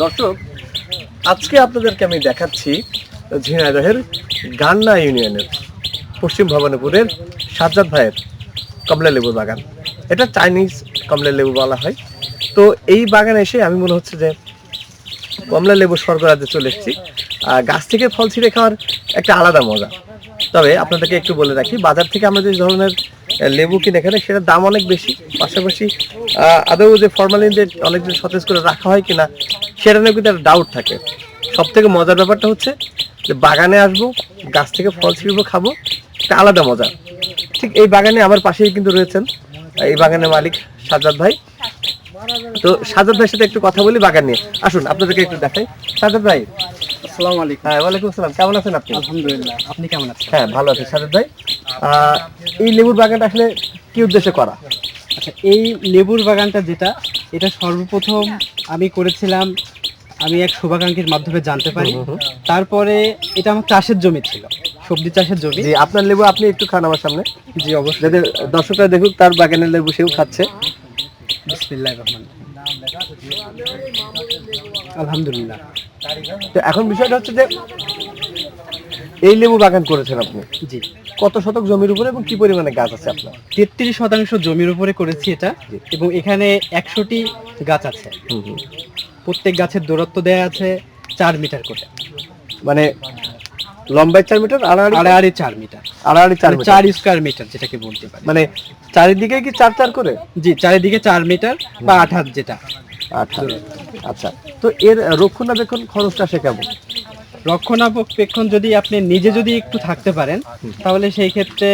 দর্শক, আজকে আপনাদেরকে আমি দেখাচ্ছি ঝিনাইদহের গান্না ইউনিয়নের পশ্চিম ভবানীপুরের সাজ্জাদ ভাইয়ের কমলা লেবুর বাগান। এটা চাইনিজ কমলা লেবু বলা হয়। তো এই বাগানে এসে আমি মনে হচ্ছে যে কমলা লেবু স্বর্গরাজ্যে চলে এসেছি। আর গাছ থেকে ফল ছিঁড়ে খাওয়ার একটা আলাদা মজা। তবে আপনাদেরকে একটু বলে রাখি, বাজার থেকে আমরা যে ধরনের লেবু কিনে এখানে সেটার দাম অনেক বেশি। পাশাপাশি আদৌ যে ফরমালিন যে অনেকদিন সতেজ করে রাখা হয় কিনা, সেটা নিয়ে কিন্তু একটা ডাউট থাকে। সব থেকে মজার ব্যাপারটা হচ্ছে যে বাগানে আসব, গাছ থেকে ফল ছিঁড়বো, খাব, একটা আলাদা মজা। ঠিক এই বাগানে আমার পাশেই কিন্তু রয়েছেন, এই বাগানের মালিক সাজ্জাদ ভাই। তো সাজ্জাদ ভাইয়ের সাথে একটু কথা বলি বাগান নিয়ে। আসুন, আপনাদেরকে একটু দেখাই। সাজাদ ভাই আসসালামু আলাইকুম। হ্যাঁ ওয়ালাইকুম আসসালাম। কেমন আছেন আপনি? আলহামদুলিল্লাহ আপনি কেমন আছেন? হ্যাঁ ভালো আছি। ভাই এই লেবুর বাগানটা আসলে কি উদ্দেশ্যে করা? আচ্ছা এই লেবুর বাগানটা যেটা এটা সর্বপ্রথম আমি করেছিলাম আমি এক শুভাকাঙ্ক্ষীর মাধ্যমে জানতে পারি। তারপরে এটা আমার চাষের জমি ছিল সবজি চাষের জমি। জি আপনার লেবু আপনি একটু খান আমার সামনে। জি অবশ্যই। যাতে দর্শকরা দেখুক তার বাগানের লেবু সেও খাচ্ছে। বিসমিল্লাহির রহমান আলহামদুলিল্লাহ। তো এখন বিষয়টা হচ্ছে যে এই লেবু বাগান করেছেন আপনি? জি। কত শতক জমির উপরে এবং কি পরিমাণে গাছ আছে আপনার? তেত্রিশ শতাংশ জমির উপরে করেছি এটা এবং এখানে একশোটি গাছ আছে। প্রত্যেক গাছের দূরত্ব দেয়া আছে চার মিটার করে। মানে লম্বায় চার মিটার আড়াআড়ি আড়াআড়ি চার মিটার। আড়াআড়ি চার চার স্কোয়ার মিটার যেটাকে বলতে পারি। মানে চারিদিকে কি চার চার করে? জি চারিদিকে চার মিটার বা আট হাত যেটা। আচ্ছা আচ্ছা তো এর রক্ষণাবেক্ষণ খরচটা সে কেমন? রক্ষণাবেক্ষণ যদি আপনি নিজে যদি একটু থাকতে পারেন তাহলে সেই ক্ষেত্রে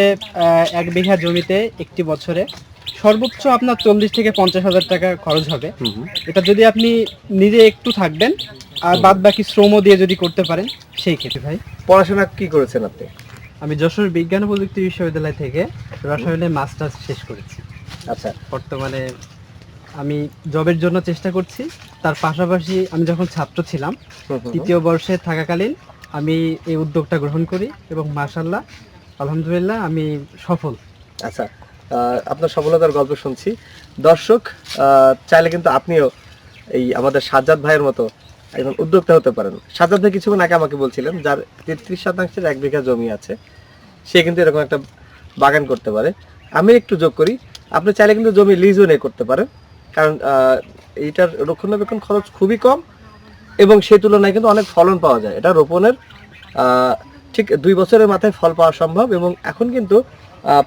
এক বিঘা জমিতে একটি বছরে সর্বোচ্চ আপনার চল্লিশ থেকে পঞ্চাশ হাজার টাকা খরচ হবে। এটা যদি আপনি নিজে একটু থাকবেন আর বাদ বাকি শ্রমও দিয়ে যদি করতে পারেন সেই ক্ষেত্রে। ভাই পড়াশোনা কি করেছেন আপনি? আমি যশোর বিজ্ঞান ও প্রযুক্তি বিশ্ববিদ্যালয় থেকে রসায়নে মাস্টার্স শেষ করেছি। আচ্ছা। বর্তমানে আমি জবের জন্য চেষ্টা করছি। তার পাশাপাশি আমি যখন ছাত্র ছিলাম। তৃতীয় বর্ষে থাকাকালীন আমি এই উদ্যোগটা গ্রহণ করি এবং মাশাল্লাহ আলহামদুলিল্লাহ আমি সফল। আচ্ছা আপনার সফলতার গল্প শুনছি। দর্শক চাইলে কিন্তু আপনিও এই আমাদের সাজ্জাদ ভাইয়ের মতো একজন উদ্যোক্তা হতে পারেন। সাজ্জাদ ভাই কিছুক্ষণ আগে আমাকে বলছিলেন যার তেত্রিশ শতাংশের এক বিঘা জমি আছে সে কিন্তু এরকম একটা বাগান করতে পারে। আমি একটু যোগ করি আপনি চাইলে কিন্তু জমি লিজও নিয়ে করতে পারেন। কারণ এইটার রক্ষণাবেক্ষণ খরচ খুবই কম এবং সেই তুলনায় কিন্তু অনেক ফলন পাওয়া যায়। এটা রোপণের ঠিক দুই বছরের মাথায় ফল পাওয়া সম্ভব এবং এখন কিন্তু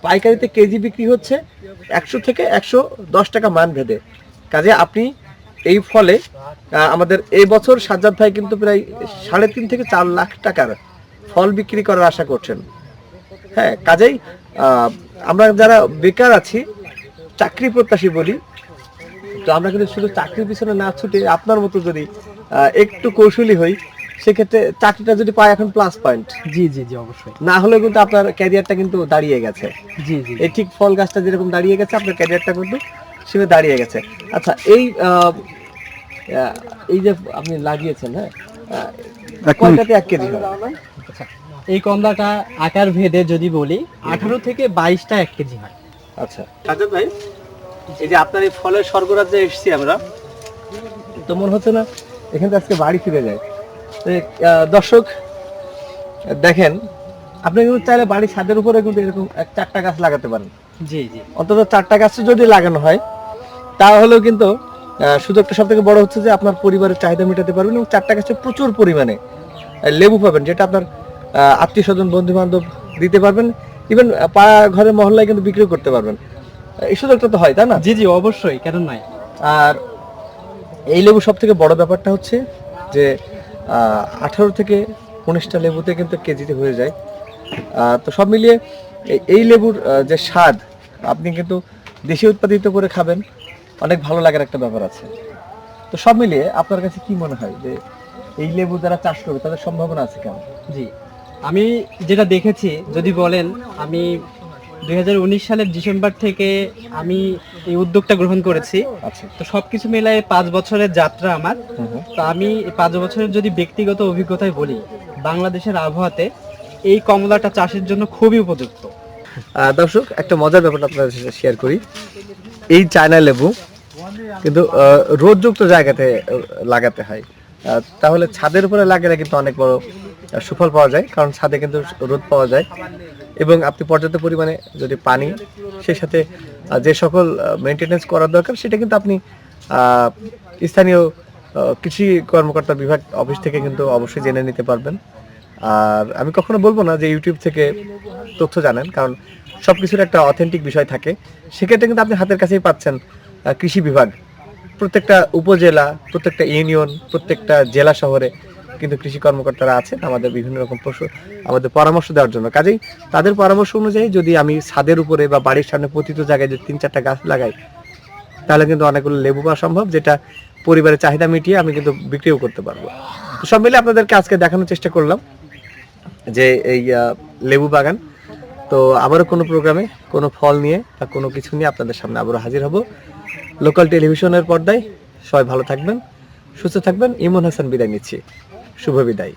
পাইকারিতে কেজি বিক্রি হচ্ছে একশো থেকে একশো দশ টাকা মান ভেদে। কাজে আপনি এই ফলে আমাদের এই বছর সাজ্জাদ ভাই কিন্তু প্রায় সাড়ে তিন থেকে চার লাখ টাকার ফল বিক্রি করার আশা করছেন। হ্যাঁ কাজেই আমরা যারা বেকার আছি, চাকরি প্রত্যাশী বলি তো আমরা কিন্তু শুধু চাকরির পিছনে না ছুটে আপনার মতো যদি আহ, একটু কৌশলী হই সেক্ষেত্রে চাকরিটা যদি পায় এখন প্লাস পয়েন্ট জি জি জি অবশ্যই। না হলেও কিন্তু আপনার ক্যারিয়ারটা কিন্তু দাঁড়িয়ে গেছে। জি জি এই ঠিক ফল গাছটা যেরকম দাঁড়িয়ে গেছে আপনার ক্যারিয়ারটা কিন্তু সেভাবে দাঁড়িয়ে গেছে। আচ্ছা এই এই যে আপনি লাগিয়েছেন হ্যাঁ কয়টাতে এক কেজি আচ্ছা এই কমলাটা আকার ভেদে যদি বলি আঠারো থেকে বাইশটা এক কেজি হয়। আচ্ছা। সাজ্জাদ ভাই? এই যে আপনার এই ফলের স্বর্গরাজ্যে এসেছি আমরা। তো মনে হচ্ছে না এখান থেকে আজকে বাড়ি ফিরে যায়। দর্শক দেখেন আপনি কিন্তু চাইলে বাড়ির ছাদের উপরে কিন্তু এরকম এক চারটা গাছ লাগাতে পারেন। জি জি। অন্তত চারটা গাছ যদি লাগানো হয় তাহলেও কিন্তু সুযোগটা সব থেকে বড় হচ্ছে যে আপনার পরিবারের চাহিদা মেটাতে পারবেন এবং চারটা গাছে প্রচুর পরিমাণে লেবু পাবেন যেটা আপনার আত্মীয় স্বজন বন্ধু বান্ধব দিতে পারবেন। ইভেন পাড়া ঘরে মহল্লায় কিন্তু বিক্রি করতে পারবেন। এই সুযোগটা তো হয় তাই না? জি জি অবশ্যই কেন নয় আর এই লেবু সব থেকে বড় ব্যাপারটা হচ্ছে যে আঠারো থেকে উনিশটা লেবুতে কিন্তু কেজিতে হয়ে যায়। তো সব মিলিয়ে এই- এই লেবুর যে স্বাদ আপনি কিন্তু দেশি উৎপাদিত করে খাবেন অনেক ভালো লাগার একটা ব্যাপার আছে। তো সব মিলিয়ে আপনার কাছে কি মনে হয় যে এই লেবু যারা চাষ করবে তাদের সম্ভাবনা আছে কেমন? জি আমি যেটা দেখেছি যদি বলেন আমি দুই উনিশ সালের ডিসেম্বর থেকে আমি এই উদ্যোগটা গ্রহণ করেছি। আচ্ছা। তো সবকিছু মিলাই পাঁচ বছরের যাত্রা আমার। তো আমি পাঁচ বছরের যদি ব্যক্তিগত অভিজ্ঞতায় বলি বাংলাদেশের আবহাওয়াতে এই কমলাটা চাষের জন্য খুবই উপযুক্ত। দর্শক একটা মজার ব্যাপার আপনাদের সাথে শেয়ার করি। এই চায়না লেবু কিন্তু রোদযুক্ত জায়গাতে লাগাতে হয়। তাহলে ছাদের উপরে লাগালে কিন্তু অনেক বড় সুফল পাওয়া যায় কারণ ছাদে কিন্তু রোদ পাওয়া যায়। এবং আপনি পর্যাপ্ত পরিমাণে যদি পানি, সেই সাথে যে সকল মেনটেনেন্স করার দরকার, সেটা কিন্তু আপনি স্থানীয় কৃষি কর্মকর্তা বিভাগ অফিস থেকে কিন্তু অবশ্যই জেনে নিতে পারবেন। আর আমি কখনো বলব না যে ইউটিউব থেকে তথ্য জানেন, কারণ সব কিছুর একটা অথেন্টিক বিষয় থাকে। সেক্ষেত্রে কিন্তু আপনি হাতের কাছেই পাচ্ছেন কৃষি বিভাগ। প্রত্যেকটা উপজেলা, প্রত্যেকটা ইউনিয়ন প্রত্যেকটা জেলা শহরে কিন্তু কৃষি কর্মকর্তারা আছেন, আমাদের বিভিন্ন রকম পশু, আমাদের পরামর্শ দেওয়ার জন্য। কাজেই তাদের পরামর্শ অনুযায়ী যদি আমি ছাদের উপরে বা বাড়ির সামনে প্রতিটি জায়গায় যদি তিন চারটা গাছ লাগাই, তাহলে কিন্তু অনেকগুলো লেবু পাওয়া সম্ভব, যেটা পরিবারের চাহিদা মিটিয়ে আমি কিন্তু বিক্রিও করতে পারব। সব মিলে আপনাদেরকে আজকে দেখানোর চেষ্টা করলাম যে এই লেবু বাগান, তো আবারও কোনো প্রোগ্রামে কোনো ফল নিয়ে বা কোনো কিছু নিয়ে আপনাদের সামনে আবারও হাজির হব। লোকাল টেলিভিশনের পর্দায় সবাই ভালো থাকবেন, সুস্থ থাকবেন। ইমন হাসান বিদায় নিচ্ছি। শুভ বিদায়।